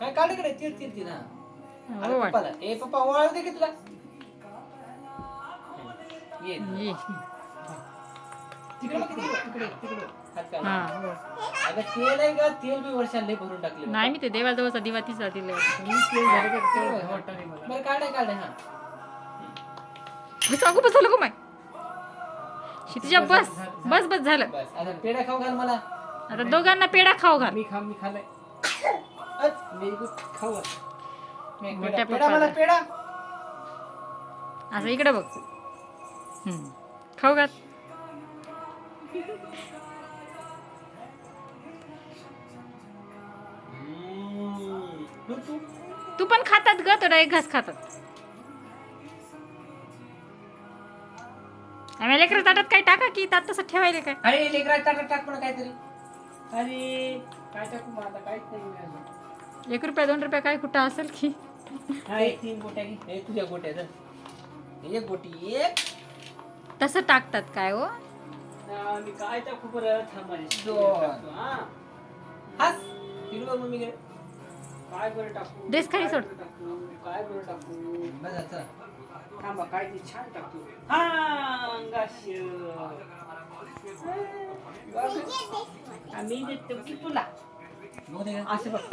काय काढ इकडे तीर तीर तीर हा. हो अरे वाट. पप्पाला ए पप्पा वाळू दे की तुला? ये. ये. तिकडे बघ, तिकडे तिकडे तिकडे. हात काढ. हा. हो. अगं तेल आहे का तेल बी वर्षाला लय भरून टाकले नाही मी ते देवाजवळचा दिवा तिचा दिले बरं काढे काढे हा. सांगू बस नको माय? क्षितिजा बस बस. बस झालं. बस. आता पेढा खाऊ घाल मला. आता दोघांना पेढा खाऊ घाल. मी खा मी खाल्लाय. खाऊ मी मोठ्या पेढा पेढा मला पप्पाला. पेढा असं इकडे बघ. खाऊ घाल तू पण खातात ग थोडा एक घास खातात. आम्ही लेकर ताटात काही टाका की तात तसं ठेवायला काय? अरे लेकरा टाक टाक पण काहीतरी. अरे काय टाकू मग आता? काहीच नाही. एक रुपया दोन रुपया काय कुठं असेल की। हा एक तीन गोट्या घे हे तुझ्या गोट्या धर. एक गोटी एक तसं टाकतात काय हो? हा, मी काय दोन. हा. हास बरं टाकू? ड्रेस खाली काय सोड. बरं टाकू? काय बरं टाकू? बस आता. थांबा काय ते छान टाकतो. हा अंगाश. देतो की तुला. का? असं बघ.